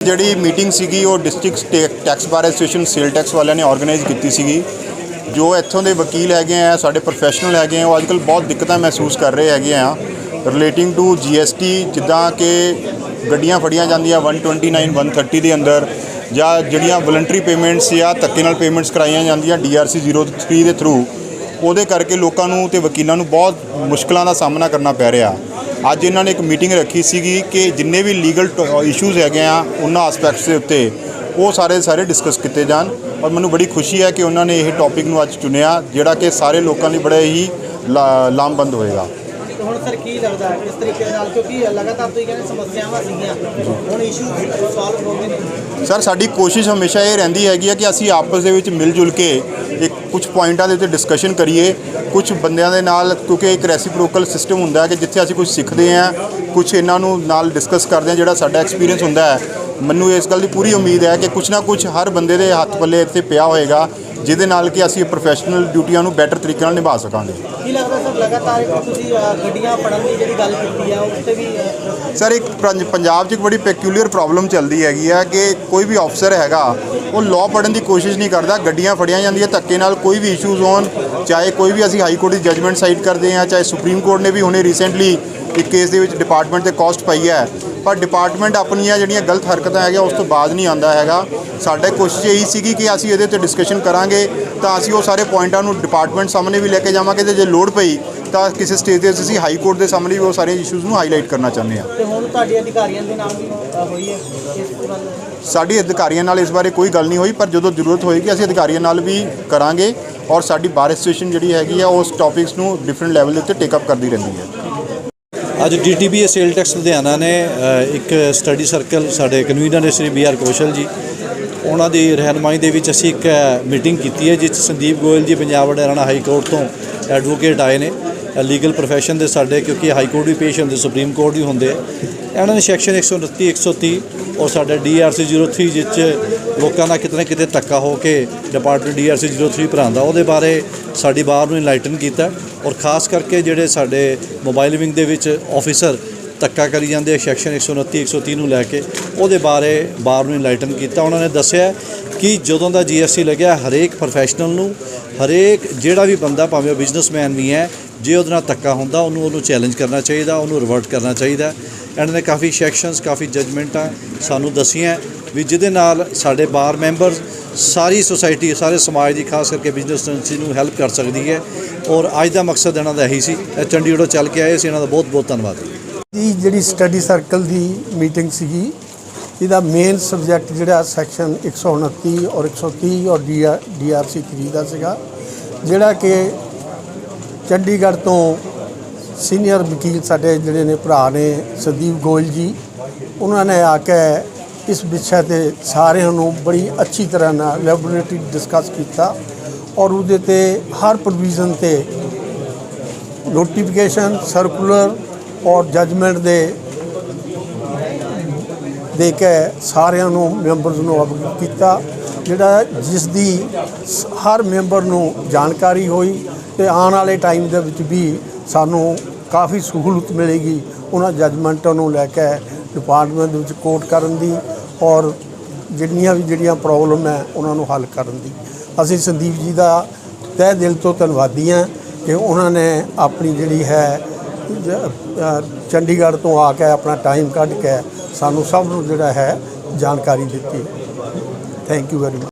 ਜਿਹੜੀ ਮੀਟਿੰਗ ਸੀਗੀ, ਉਹ district tax bar association sale tax ਵਾਲਿਆਂ ਨੇ ਆਰਗੇਨਾਈਜ਼ ਕੀਤੀ ਸੀਗੀ। ਜੋ ਇੱਥੋਂ ਦੇ ਵਕੀਲ ਹੈਗੇ ਆ, ਸਾਡੇ ਪ੍ਰੋਫੈਸ਼ਨਲ ਹੈਗੇ ਆ, ਉਹ ਅੱਜਕੱਲ ਬਹੁਤ ਦਿੱਕਤਾਂ ਮਹਿਸੂਸ ਕਰ ਰਹੇ ਹੈਗੇ ਆ। ਰਿਲੇਟਿੰਗ ਟੂ ਜੀਐਸਟੀ ਜਿੱਦਾਂ ਕਿ ਗੱਡੀਆਂ ਫੜੀਆਂ ਜਾਂਦੀਆਂ 129 130 ਦੇ ਅੰਦਰ, ਜਾਂ ਜਿਹੜੀਆਂ ਵਲੰਟਰੀ ਪੇਮੈਂਟਸ ਜਾਂ ਧੱਕੇ ਨਾਲ ਪੇਮੈਂਟਸ ਕਰਾਈਆਂ ਜਾਂਦੀਆਂ ਡੀਆਰਸੀ 03 ਦੇ ਥਰੂ ਉਹਦੇ ਕਰਕੇ ਲੋਕਾਂ ਨੂੰ ਤੇ ਵਕੀਲਾਂ ਨੂੰ ਬਹੁਤ ਮੁਸ਼ਕਲਾਂ ਦਾ ਸਾਹਮਣਾ ਕਰਨਾ ਪੈ ਰਿਹਾ। ਅੱਜ ਇਹਨਾਂ ਨੇ ਇੱਕ ਮੀਟਿੰਗ ਰੱਖੀ ਸੀਗੀ ਕਿ ਜਿੰਨੇ ਵੀ ਲੀਗਲ ਇਸ਼ੂਜ਼ ਹੈਗੇ ਆ ਉਹਨਾਂ ਐਸਪੈਕਟਸ ਦੇ ਉੱਤੇ ਉਹ ਸਾਰੇ ਸਾਰੇ ਡਿਸਕਸ ਕੀਤੇ ਜਾਣ। ਔਰ ਮੈਨੂੰ ਬੜੀ ਖੁਸ਼ੀ ਹੈ ਕਿ ਉਹਨਾਂ ਨੇ ਇਹ ਟੌਪਿਕ ਨੂੰ ਅੱਜ ਚੁਣਿਆ ਜਿਹੜਾ ਕਿ ਸਾਰੇ ਲੋਕਾਂ ਲਈ ਬੜਾ ਹੀ ਲਾਮਬੰਦ ਹੋਏਗਾ। ਤੇ ਹੁਣ ਸਰ ਕੀ ਲੱਗਦਾ ਹੈ? ਕਿਸ ਤਰੀਕੇ ਦੇ ਨਾਲ? ਕਿਉਂਕਿ ਲਗਾਤਾਰ ਤੁਸੀਂ ਕਹਿੰਦੇ ਸਮੱਸਿਆਵਾਂ ਸੀਗੀਆਂ ਹੁਣ ਇਸ਼ੂ ਸੋਲਵ ਹੋ ਗਏ ਨੇ। ਸਰ ਸਾਡੀ ਕੋਸ਼ਿਸ਼ ਹਮੇਸ਼ਾ ਇਹ ਰਹਿੰਦੀ ਹੈਗੀ ਹੈ ਕਿ ਅਸੀਂ ਆਪਸ ਦੇ ਵਿੱਚ ਮਿਲ ਜੁਲ ਕੇ ਇੱਕ ਕੁਝ ਪੁਆਇੰਟਾਂ ਦੇ ਉੱਤੇ ਡਿਸਕਸ਼ਨ ਕਰੀਏ। ਕੁਝ ਬੰਦਿਆਂ ਦੇ ਨਾਲ ਕਿਉਂਕਿ ਇੱਕ ਰੈਸੀਪ੍ਰੋਕਲ ਸਿਸਟਮ ਹੁੰਦਾ ਹੈ ਕਿ ਜਿੱਥੇ ਅਸੀਂ ਕੁਝ ਸਿੱਖਦੇ ਹਾਂ ਕੁਝ ਇਹਨਾਂ ਨੂੰ ਨਾਲ ਡਿਸਕਸ ਕਰਦੇ ਹਾਂ ਜਿਹੜਾ ਸਾਡਾ ਐਕਸਪੀਰੀਅੰਸ ਹੁੰਦਾ ਹੈ। ਮੈਨੂੰ ਇਸ ਗੱਲ ਦੀ ਪੂਰੀ ਉਮੀਦ ਹੈ ਕਿ ਕੁਝ ਨਾ ਕੁਝ ਹਰ ਬੰਦੇ ਦੇ ਹੱਥ ਪੱਲੇ ਇੱਥੇ ਪਿਆ ਹੋਏਗਾ ਜਿਹਦੇ ਨਾਲ ਕਿ ਅਸੀਂ ਪ੍ਰੋਫੈਸ਼ਨਲ ਡਿਊਟੀਆਂ ਨੂੰ ਬੈਟਰ ਤਰੀਕੇ ਨਾਲ ਨਿਭਾ ਸਕਾਂਗੇ। ਕੀ ਲੱਗਦਾ ਸਰ ਲਗਾਤਾਰ ਇੱਕ ਤੁਸੀਂ ਗੱਡੀਆਂ ਫੜਨ ਦੀ ਜਿਹੜੀ ਗੱਲ ਕੀਤੀ ਆ ਉਸ ਤੇ ਵੀ ਸਰ ਇੱਕ ਪੰਜ- ਪੰਜਾਬ 'ਚ ਇੱਕ ਬੜੀ ਪੈਕਿਊਲੀਅਰ ਪ੍ਰੋਬਲਮ ਚੱਲਦੀ ਹੈਗੀ ਆ ਕਿ ਕੋਈ ਵੀ ਅਫਸਰ ਹੈਗਾ ਉਹ ਲਾਅ ਪੜਨ ਦੀ ਕੋਸ਼ਿਸ਼ ਨਹੀਂ ਕਰਦਾ ਗੱਡੀਆਂ ਫੜੀਆਂ ਜਾਂਦੀਆਂ ਧੱਕੇ ਨਾਲ ਕੋਈ ਵੀ ਇਸ਼ੂਜ਼ ਹੋਣ, ਚਾਹੇ ਕੋਈ ਵੀ ਅਸੀਂ ਹਾਈ ਕੋਰਟ ਦੀ ਜਜਮੈਂਟ ਸਾਈਡ ਕਰਦੇ ਹਾਂ, ਚਾਹੇ ਸੁਪਰੀਮ ਕੋਰਟ ਨੇ ਵੀ ਹੁਣੇ ਰੀਸੈਂਟਲੀ ਇੱਕ ਕੇਸ ਦੇ ਵਿੱਚ ਡਿਪਾਰਟਮੈਂਟ ਤੇ ਕਾਸਟ ਪਾਈ ਹੈ। ਪਰ ਡਿਪਾਰਟਮੈਂਟ ਆਪਣੀਆਂ ਜਿਹੜੀਆਂ ਗਲਤ ਹਰਕਤਾਂ ਹੈਗੀਆਂ, ਉਸ ਤੋਂ ਬਾਅਦ ਨਹੀਂ ਆਉਂਦਾ ਹੈਗਾ। ਸਾਡੇ ਕੋਸ਼ਿਸ਼ ਇਹੀ ਸੀਗੀ ਕਿ ਅਸੀਂ ਇਹਦੇ ਤੇ ਡਿਸਕਸ਼ਨ ਕਰਾਂਗੇ, ਤਾਂ ਅਸੀਂ ਉਹ ਸਾਰੇ ਪੁਆਇੰਟਾਂ ਨੂੰ ਡਿਪਾਰਟਮੈਂਟ ਸਾਹਮਣੇ ਵੀ ਲੈ ਕੇ ਜਾਵਾਂਗੇ ਤੇ ਜੇ ਲੋੜ ਪਈ, ਤਾਂ ਕਿਸੇ ਸਟੇਜ ਤੇ ਅਸੀਂ ਹਾਈ ਕੋਰਟ ਦੇ ਸਾਹਮਣੇ ਵੀ ਉਹ ਸਾਰੇ ਇਸ਼ੂਜ਼ ਨੂੰ ਹਾਈਲਾਈਟ ਕਰਨਾ ਚਾਹੁੰਦੇ ਹਾਂ। ਤੇ ਹੁਣ ਤੁਹਾਡੇ ਅਧਿਕਾਰੀਆਂ ਦੇ ਨਾਲ ਵੀ ਹੋਈ ਹੈ। ਇਸ ਸਾਡੀ ਅਧਿਕਾਰੀਆਂ ਨਾਲ ਇਸ ਬਾਰੇ ਕੋਈ ਗੱਲ ਨਹੀਂ ਹੋਈ, ਪਰ ਜਦੋਂ ਜ਼ਰੂਰਤ ਹੋਏਗੀ, ਅਸੀਂ ਅਧਿਕਾਰੀਆਂ ਨਾਲ ਵੀ ਕਰਾਂਗੇ ਔਰ ਸਾਡੀ ਬਾਰ ਐਸੋਸੀਏਸ਼ਨ ਜਿਹੜੀ ਹੈਗੀ ਆ, ਉਸ ਟੌਪਿਕਸ ਨੂੰ ਡਿਫਰੈਂਟ ਲੈਵਲ ਦੇ ਉੱਤੇ ਟੇਕ ਅਪ ਕਰਦੀ ਰਹਿੰਦੀ ਹੈ। ਅੱਜ ਡੀਟੀਬੀਏ ਸੇਲ ਟੈਕਸ ਲੁਧਿਆਣਾ ਨੇ ਇੱਕ ਸਟੱਡੀ ਸਰਕਲ ਸਾਡੇ ਕਨਵੀਨਰ ਨੇ, ਸ਼੍ਰੀ ਬੀ ਆਰ ਕੌਸ਼ਲ ਜੀ। ਉਹਨਾਂ ਦੀ ਰਹਿਨਮਾਈ ਦੇ ਵਿੱਚ ਅਸੀਂ ਇੱਕ ਮੀਟਿੰਗ ਕੀਤੀ ਹੈ ਜਿਸ 'ਚ ਸੰਦੀਪ ਗੋਇਲ ਜੀ, ਪੰਜਾਬ ਹਰਿਆਣਾ ਹਾਈ ਕੋਰਟ ਤੋਂ ਐਡਵੋਕੇਟ ਆਏ ਨੇ। ਲੀਗਲ ਪ੍ਰੋਫੈਸ਼ਨ ਦੇ ਸਾਡੇ, ਕਿਉਂਕਿ ਹਾਈ ਕੋਰਟ ਵੀ ਪੇਸ਼ ਹੁੰਦੇ, ਸੁਪਰੀਮ ਕੋਰਟ ਵੀ ਹੁੰਦੇ। ਆ ਇਹਨਾਂ ਨੇ ਸੈਕਸ਼ਨ 129 130 ਔਰ ਸਾਡਾ ਡੀਆਰਸੀ 03 ਜਿਸ 'ਚ ਲੋਕਾਂ ਦਾ ਕਿਤੇ ਨਾ ਕਿਤੇ ਧੱਕਾ ਹੋ ਕੇ ਡਿਪਾਰਟਮੈਂਟ ਡੀਆਰਸੀ 03 ਭਰਾਉਂਦਾ, ਉਹਦੇ ਬਾਰੇ ਸਾਡੀ ਬਾਰ ਨੂੰ ਇਨਲਾਈਟਨ ਕੀਤਾ। ਔਰ ਖਾਸ ਕਰਕੇ ਜਿਹੜੇ ਸਾਡੇ ਮੋਬਾਈਲ ਵਿੰਗ ਦੇ ਵਿੱਚ ਆਫੀਸਰ ਧੱਕਾ ਕਰੀ ਜਾਂਦੇ ਆ ਸੈਕਸ਼ਨ 129 130 ਨੂੰ ਲੈ ਕੇ। ਉਹਦੇ ਬਾਰੇ ਬਾਰ ਨੂੰ ਇਨਲਾਈਟਨ ਕੀਤਾ, ਉਹਨਾਂ ਨੇ ਦੱਸਿਆ ਕਿ ਜਦੋਂ ਦਾ ਜੀਐਸਟੀ ਲੱਗਿਆ, ਹਰੇਕ ਪ੍ਰੋਫੈਸ਼ਨਲ ਨੂੰ, ਹਰੇਕ ਜਿਹੜਾ ਵੀ ਬੰਦਾ, ਭਾਵੇਂ ਉਹ ਬਿਜ਼ਨਸਮੈਨ ਵੀ ਹੈ, ਜੇ ਉਹਦੇ ਨਾਲ ਧੱਕਾ ਹੁੰਦਾ, ਉਹਨੂੰ ਉਹਨੂੰ ਚੈਲੰਜ ਕਰਨਾ ਚਾਹੀਦਾ, ਉਹਨੂੰ ਰਿਵਰਟ ਕਰਨਾ ਚਾਹੀਦਾ। ਇਹਨਾਂ ਨੇ ਕਾਫੀ ਸੈਕਸ਼ਨਸ ਕਾਫੀ ਜਜਮੈਂਟਾਂ ਸਾਨੂੰ ਦੱਸੀਆਂ ਵੀ ਜਿਹਦੇ ਨਾਲ ਸਾਡੇ ਬਾਰ ਮੈਂਬਰਸ ਸਾਰੀ ਸੋਸਾਇਟੀ ਸਾਰੇ ਸਮਾਜ ਦੀ ਖਾਸ ਕਰਕੇ ਬਿਜ਼ਨਸ ਨੂੰ ਹੈਲਪ ਕਰ ਸਕਦੀ ਹੈ। ਔਰ ਅੱਜ ਦਾ ਮਕਸਦ ਇਹਨਾਂ ਦਾ ਇਹੀ ਸੀ। ਇਹ ਚੰਡੀਗੜ੍ਹੋਂ ਚੱਲ ਕੇ ਆਏ ਸੀ। ਇਹਨਾਂ ਦਾ ਬਹੁਤ ਬਹੁਤ ਧੰਨਵਾਦ। ਦੀ ਜਿਹੜੀ ਸਟੱਡੀ ਸਰਕਲ ਦੀ ਮੀਟਿੰਗ ਸੀਗੀ, ਇਹਦਾ ਮੇਨ ਸਬਜੈਕਟ ਜਿਹੜਾ ਸੈਕਸ਼ਨ 129 ਔਰ 130 ਔਰ ਡੀਆਰਸੀ 3 ਦਾ ਸੀਗਾ, ਜਿਹੜਾ ਕਿ ਚੰਡੀਗੜ੍ਹ ਤੋਂ ਸੀਨੀਅਰ ਵਕੀਲ ਸਾਡੇ ਜਿਹੜੇ ਨੇ ਭਰਾ ਨੇ ਸੰਦੀਪ ਗੋਇਲ ਜੀ, ਉਹਨਾਂ ਨੇ ਆ ਕੇ ਇਸ ਵਿਸ਼ੇ ਤੇ ਸਾਰਿਆਂ ਨੂੰ ਬੜੀ ਅੱਛੀ ਤਰ੍ਹਾਂ ਨਾਲ ਲੈਬੋਰੇਟਰੀ ਡਿਸਕਸ ਕੀਤਾ ਔਰ ਉਹਦੇ ਤੇ ਹਰ ਪ੍ਰੋਵੀਜ਼ਨ ਤੇ ਨੋਟੀਫਿਕੇਸ਼ਨ ਸਰਕੂਲਰ ਔਰ ਜਜਮੈਂਟ ਦੇ ਦੇ ਕੇ ਸਾਰਿਆਂ ਨੂੰ ਮੈਂਬਰਸ ਨੂੰ ਅਵਗਤ ਕੀਤਾ, ਜਿਹੜਾ ਜਿਸ ਦੀ ਹਰ ਮੈਂਬਰ ਨੂੰ ਜਾਣਕਾਰੀ ਹੋਈ ਤੇ ਆਉਣ ਵਾਲੇ ਟਾਈਮ ਦੇ ਵਿੱਚ ਵੀ ਸਾਨੂੰ ਕਾਫੀ ਸਹੂਲਤ ਮਿਲੇਗੀ ਉਹਨਾਂ ਜਜਮੈਂਟਾਂ ਨੂੰ ਲੈ ਕੇ ਡਿਪਾਰਟਮੈਂਟ ਦੇ ਵਿੱਚ ਕੋਟ ਕਰਨ ਦੀ ਔਰ ਜਿੰਨੀਆਂ ਵੀ ਜਿਹੜੀਆਂ ਪ੍ਰੋਬਲਮ ਹੈ ਉਹਨਾਂ ਨੂੰ ਹੱਲ ਕਰਨ ਦੀ। ਅਸੀਂ ਸੰਦੀਪ ਜੀ ਦਾ ਤਹਿ ਦਿਲ ਤੋਂ ਧੰਨਵਾਦੀ ਹਾਂ ਕਿ ਉਹਨਾਂ ਨੇ ਆਪਣੀ ਜਿਹੜੀ ਹੈ ਚੰਡੀਗੜ੍ਹ ਤੋਂ ਆ ਕੇ ਆਪਣਾ ਟਾਈਮ ਕੱਢ ਕੇ ਸਾਨੂੰ ਸਭ ਨੂੰ ਜਿਹੜਾ ਹੈ ਜਾਣਕਾਰੀ ਦਿੱਤੀ। Thank you very much